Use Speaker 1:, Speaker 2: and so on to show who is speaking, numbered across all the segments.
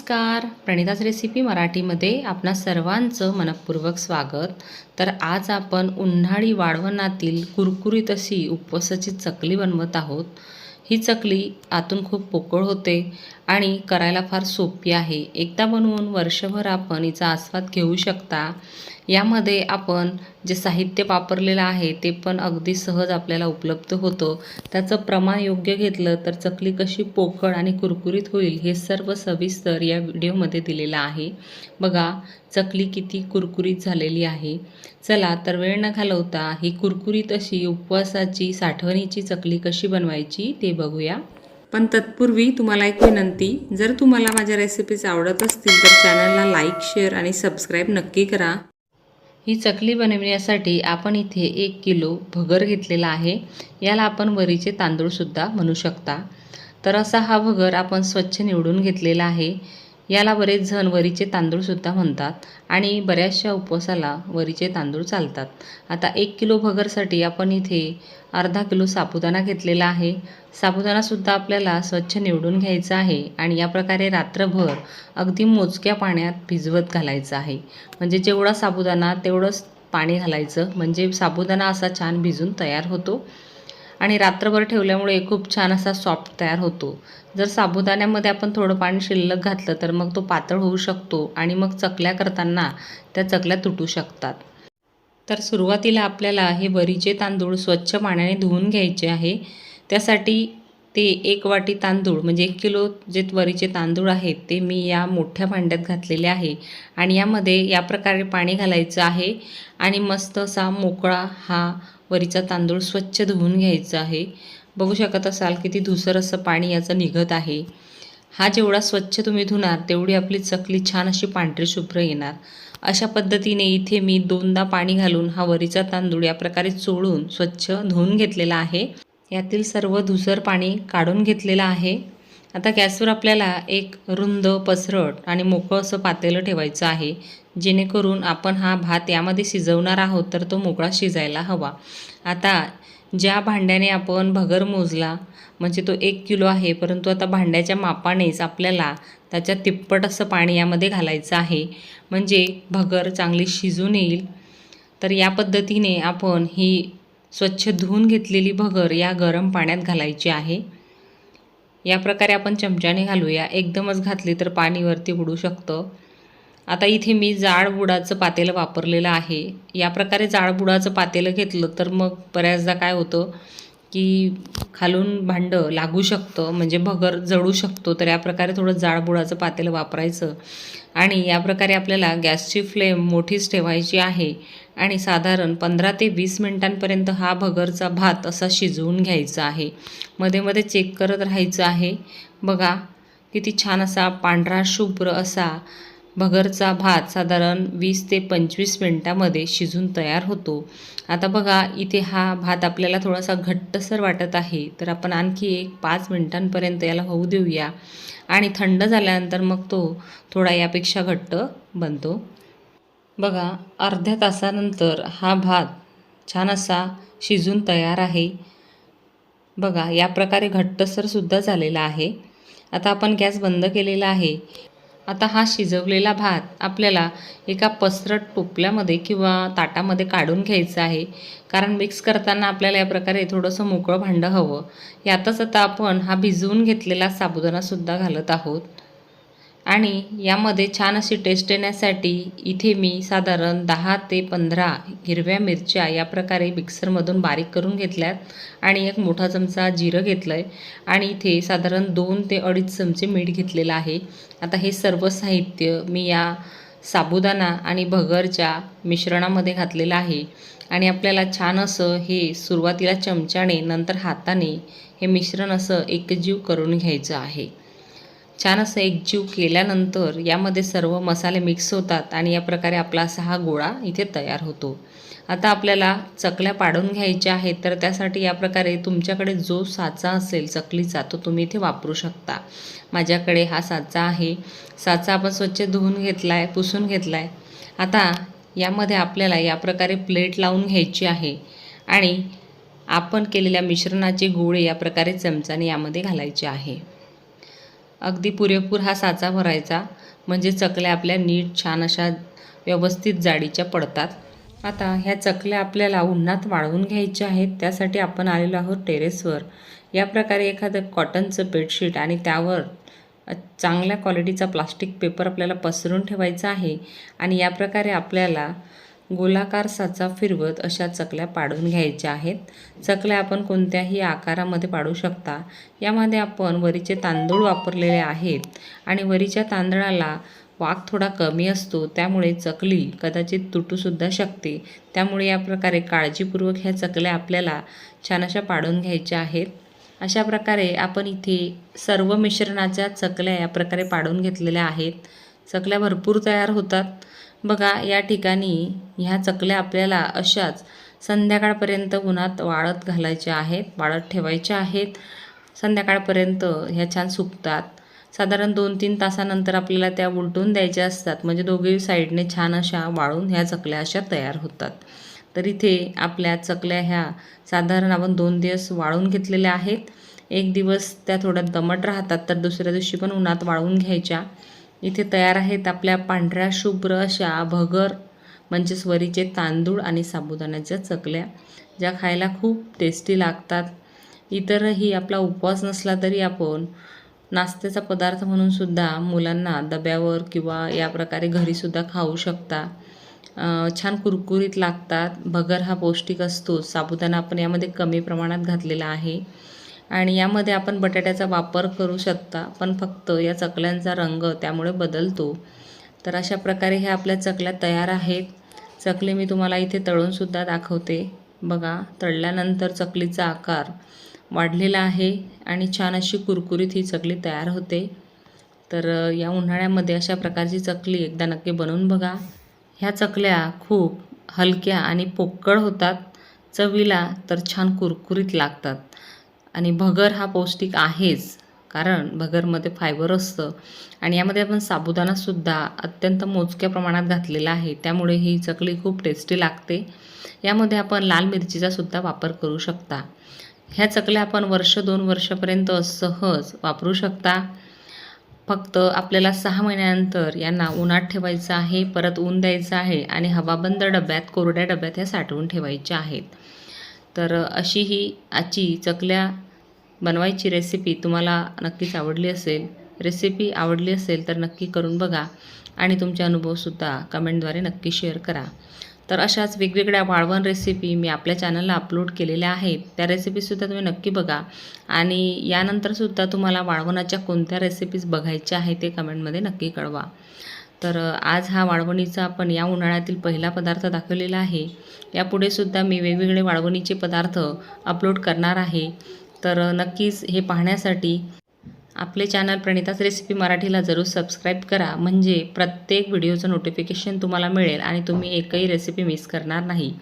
Speaker 1: नमस्कार. प्रणिताज रेसिपी मराठीमध्ये आपणा सर्वांचं मनपूर्वक स्वागत. तर आज आपण उन्हाळी वाळवणातील कुरकुरीत अशी उपवासाची चकली बनवत आहोत. ही चकली आतून खूप पोकळ होते आणि करायला फार सोपी आहे. एकदा बनवून वर्षभर आपण हिचा आस्वाद घेऊ शकता. यामध्ये आपण जे साहित्य वापरलेलं आहे ते पण अगदी सहज आपल्याला उपलब्ध होतं. त्याचं प्रमाण योग्य घेतलं तर चकली कशी पोकळ आणि कुरकुरीत होईल हे सर्व सविस्तर या व्हिडिओमध्ये दिलेलं आहे. बघा चकली किती कुरकुरीत झालेली आहे. चला तर वेळ न घालवता ही कुरकुरीत अशी उपवासाची साठवणीची चकली कशी बनवायची ते बघूया. पण तत्पूर्वी तुम्हाला एक विनंती जर तुम्हाला माझ्या रेसिपीज आवडत असतील तर चॅनलला लाईक शेअर आणि सबस्क्राईब नक्की करा. ही चकली बनवण्यासाठी आपण इथे एक किलो भगर घेतलेला आहे. याला आपण वरीचे तांदूळसुद्धा म्हणू शकता. तर असा हा भगर आपण स्वच्छ निवडून घेतलेला आहे. याला बरेच जण वरीचे तांदूळसुद्धा म्हणतात आणि बऱ्याचशा उपवासाला वरीचे तांदूळ चालतात. आता एक किलो भगरसाठी आपण इथे अर्धा किलो साबुदाणा घेतलेला आहे. साबुदाणासुद्धा आपल्याला स्वच्छ निवडून घ्यायचा आहे आणि या प्रकारे रात्रभर अगदी मोजक्या पाण्यात भिजवत घालायचं आहे. म्हणजे जेवढा साबुदाणा तेवढंच पाणी घालायचं. म्हणजे साबुदाणा असा छान भिजून तयार होतो. आणि रात्रभर ठेवल्यामुळे खूप छान असा सॉफ्ट तयार होतो. जर साबुदाण्यामध्ये आपण थोडं पाणी शिल्लक घातलं तर मग तो पातळ होऊ शकतो आणि मग चकल्या करताना त्या चकल्या तुटू शकतात. तर सुरुवातीला आपल्याला हे वरीचे तांदूळ स्वच्छ पाण्याने धुवून घ्यायचे आहे. त्यासाठी ते एक वाटी तांदूळ म्हणजे एक किलो जे वरीचे तांदूळ आहेत ते मी या मोठ्या भांड्यात घातलेले आहे आणि यामध्ये या प्रकारे पाणी घालायचं आहे. आणि मस्त असा मोकळा हा वरीचा तांदूळ स्वच्छ धुवून घ्यायचा आहे. बघू शकत असाल किती धुसर असं पाणी याचं निघत आहे. हा जेवढा स्वच्छ तुम्ही धुणार तेवढी आपली चकली छान अशी पांढरी शुभ्र येणार. अशा पद्धतीने इथे मी दोनदा पाणी घालून हा वरीचा तांदूळ या प्रकारे चोळून स्वच्छ धुवून घेतलेला आहे. यातील सर्व धुसर पाणी काढून घेतलेलं आहे. आता गॅसवर आपल्याला एक रुंद पसरट आणि मोकळं असं पातेलं ठेवायचं आहे जेणेकरून आपण हा भात यामध्ये शिजवणार आहोत तर तो मोकळा शिजायला हवा. आता ज्या भांड्याने आपण भगर मोजला म्हणजे तो एक किलो आहे परंतु आता भांड्याच्या मापानेच आपल्याला त्याच्या तिप्पट असं पाणी यामध्ये घालायचं आहे म्हणजे भगर चांगली शिजून येईल. तर या पद्धतीने आपण ही स्वच्छ धुवून घेतलेली भगर या गरम पाण्यात घालायची आहे. या प्रकारे आपण चमच्याने घालूया. एकदमच घातली तर पाणीवरती उडू शकतं. आता इथे मी जाडबुडाचं पातेलं वापरलेलं आहे. या प्रकारे जाडबुडाचं पातेलं घेतलं तर मग बऱ्याचदा काय होतं की खालून भांडं लागू शकतं म्हणजे भगर जळू शकतो. तर या प्रकारे थोडं जाडबुडाचं पातेलं वापरायचं. आणि या प्रकारे आपल्याला गॅसची फ्लेम मोठीच ठेवायची आहे. आणि साधारण पंधरा ते वीस मिनटांपर्यंत हा भगरचा भात असा शिजवून घ्यायचा आहे. मध्ये मध्ये चेक करत राहायचं आहे. बघा किती छान असा पांढरा शुभ्र असा भगरचा भात साधारण वीस ते पंचवीस मिनटामध्ये शिजून तयार होतो. आता बघा इथे हा भात आपल्याला थोडासा घट्टसर वाटत आहे. तर आपण आणखी एक पाच मिनटांपर्यंत याला होऊ देऊया. आणि थंड झाल्यानंतर मग तो थोडा यापेक्षा घट्ट बनतो. बघा अर्ध्या तासानंतर हा भात छान असा शिजून तयार आहे. बघा या प्रकारे घट्टसरसुद्धा झालेला आहे. आता आपण गॅस बंद केलेला आहे. आता हा शिजवलेला भात आपल्याला एका पसरट टोपल्यामध्ये किंवा ताटामध्ये काढून घ्यायचा आहे. कारण मिक्स करताना आपल्याला या प्रकारे थोडंसं मोकळं भांडं हवं. यातच आता आपण हा भिजवून घेतलेला साबुदाणासुद्धा घालत आहोत. आणि यामध्ये छान अशी टेस्ट येण्यासाठी इथे मी साधारण दहा ते पंधरा हिरव्या मिरच्या या प्रकारे मिक्सरमधून बारीक करून घेतल्यात. आणि एक मोठा चमचा जिरं घेतलं आहे आणि इथे साधारण दोन ते अडीच चमचे मीठ घेतलेलं आहे. आता हे सर्व साहित्य मी या साबुदाणा आणि भगरच्या मिश्रणामध्ये घातलेलं आहे. आणि आपल्याला छान असं हे सुरुवातीला चमच्याने नंतर हाताने हे मिश्रण असं एकजीव करून घ्यायचं आहे. छान असं एकजीव केल्यानंतर यामध्ये सर्व मसाले मिक्स होतात आणि या प्रकारे आपला असा हा गोळा इथे तयार होतो. आता आपल्याला चकल्या पाडून घ्यायच्या आहेत तर त्यासाठी या प्रकारे तुमच्याकडे जो साचा असेल चकलीचा तो तुम्ही इथे वापरू शकता. माझ्याकडे हा साचा आहे. साचा आपण स्वच्छ धुवून घेतला आहे पुसून घेतला आहे आता यामध्ये आपल्याला या प्रकारे प्लेट लावून घ्यायची आहे आणि आपण केलेल्या मिश्रणाचे गोळे या प्रकारे चमचाने यामध्ये घालायचे आहे. अगदी पुरेपूर हा साचा भरायचा. म्हणजे चकल्या आपल्या नीट छान अशा व्यवस्थित जाडीच्या पडतात. आता ह्या चकल्या आपल्याला उन्हात वाळवून घ्यायच्या आहेत. त्यासाठी आपण आलेलो आहोत टेरेसवर. या प्रकारे एखादं कॉटनचं बेडशीट आणि त्यावर चांगल्या क्वालिटीचा प्लास्टिक पेपर आपल्याला पसरून ठेवायचा आहे. आणि या प्रकारे आपल्याला गोलाकार साचा फिरवत अशा चकल्या पाडून घ्यायच्या आहेत. चकल्या आपण कोणत्याही आकारामध्ये पाडू शकता. यामध्ये आपण वरीचे तांदूळ वापरलेले आहेत आणि वरीच्या तांदळाला वाक थोडा कमी असतो त्यामुळे चकली कदाचित तुटूसुद्धा शकते. त्यामुळे या प्रकारे काळजीपूर्वक ह्या चकल्या आपल्याला छान अशा पाडून घ्यायच्या आहेत. अशा प्रकारे आपण इथे सर्व मिश्रणाच्या चकल्या या प्रकारे पाडून घेतलेल्या आहेत. चकल्या भरपूर तयार होतात. बघा या ठिकाणी ह्या चकल्या आपल्याला अशाच संध्याकाळपर्यंत उन्हात वाळत घालायच्या आहेत वाळत ठेवायच्या आहेत. संध्याकाळपर्यंत ह्या छान सुकतात. साधारण दोन तीन तासानंतर आपल्याला त्या उलटून द्यायच्या असतात. म्हणजे दोघे साईडने छान अशा वाळून ह्या चकल्या अशा तयार होतात. तर इथे आपल्या चकल्या ह्या साधारण आपण दोन दिवस वाळून घेतलेल्या आहेत. एक दिवस त्या थोड्या दमट राहतात तर दुसऱ्या दिवशी पण उन्हात वाळवून घ्यायच्या. इथे तयार आहेत आपल्या पांढऱ्या शुभ्र अशा भगर म्हणजे स्वरीचे तांदूळ आणि साबुदाण्याच्या चकल्या ज्या खायला खूप टेस्टी लागतात. इतरही आपला उपवास नसला तरी आपण नाश्त्याचा पदार्थ म्हणून सुद्धा मुलांना डब्यावर किंवा या प्रकारे घरीसुद्धा खाऊ शकता. छान कुरकुरीत लागतात. भगर हा पौष्टिक असतो. साबुदाणा आपण यामध्ये कमी प्रमाणात घातलेला आहे. आणि यामध्ये आपण बटाट्याचा वापर करू शकता पण फक्त या चकल्यांचा रंग त्यामुळे बदलतो. तर अशा प्रकारे ह्या आपल्या चकल्या तयार आहेत. चकली मी तुम्हाला इथे तळूनसुद्धा दाखवते. बघा तळल्यानंतर चकलीचा आकार वाढलेला आहे आणि छान अशी कुरकुरीत ही चकली तयार होते. तर या उन्हाळ्यामध्ये अशा प्रकारची चकली एकदा नक्की बनवून बघा. ह्या चकल्या खूप हलक्या आणि पोकळ होतात. चवीला तर छान कुरकुरीत लागतात. आणि भगर हा पौष्टिक आहेच कारण भगरमध्ये फायबर असतं. आणि यामध्ये आपण साबुदाणासुद्धा अत्यंत मोजक्या प्रमाणात घातलेला आहे. त्यामुळे ही चकली खूप टेस्टी लागते. यामध्ये आपण लाल मिरचीचा सुद्धा वापर करू शकता. ह्या चकल्या आपण वर्ष दोन वर्षापर्यंत सहज वापरू शकता. फक्त आपल्याला सहा महिन्यानंतर यांना उन्हात ठेवायचं आहे परत ऊन द्यायचं आहे आणि हवाबंद डब्यात कोरड्या डब्यात ह्या साठवून ठेवायच्या आहेत. तर अशी ही आजची चकल्या बनवायची रेसिपी तुम्हाला नक्कीच आवडली असेल. रेसिपी आवडली असेल तर नक्की करून बघा आणि तुमचे अनुभवसुद्धा कमेंटद्वारे नक्की शेअर करा. तर अशाच वेगवेगळ्या वाळवण रेसिपी मी आपल्या चॅनलला अपलोड केलेल्या आहेत. त्या रेसिपीसुद्धा तुम्ही नक्की बघा आणि यानंतरसुद्धा तुम्हाला वाळवणाच्या कोणत्या रेसिपीज बघायच्या आहेत ते कमेंटमध्ये नक्की कळवा. तर आज हा वाळवणीचा आपण या उन्हाळ्यातील पहिला पदार्थ दाखवलेला आहे. यापुढे सुद्धा मी वेगवेगळे वाळवणीचे पदार्थ अपलोड करणार आहे. तर नक्कीच हे पाहण्यासाठी आपले चॅनल प्रणिताच रेसिपी मराठीला जरूर सबस्क्राईब करा. म्हणजे प्रत्येक व्हिडिओचं नोटिफिकेशन तुम्हाला मिळेल आणि तुम्ही एकही रेसिपी मिस करणार नाही.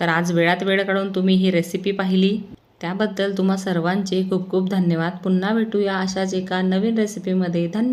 Speaker 1: तर आज वेळात वेळ काढून तुम्ही ही रेसिपी पाहिली. त्याबद्दल तुम्हा सर्वांचे खूप खूप धन्यवाद. पुन्हा भेटूया अशाच एका नवीन रेसिपीमध्ये धन्यवाद.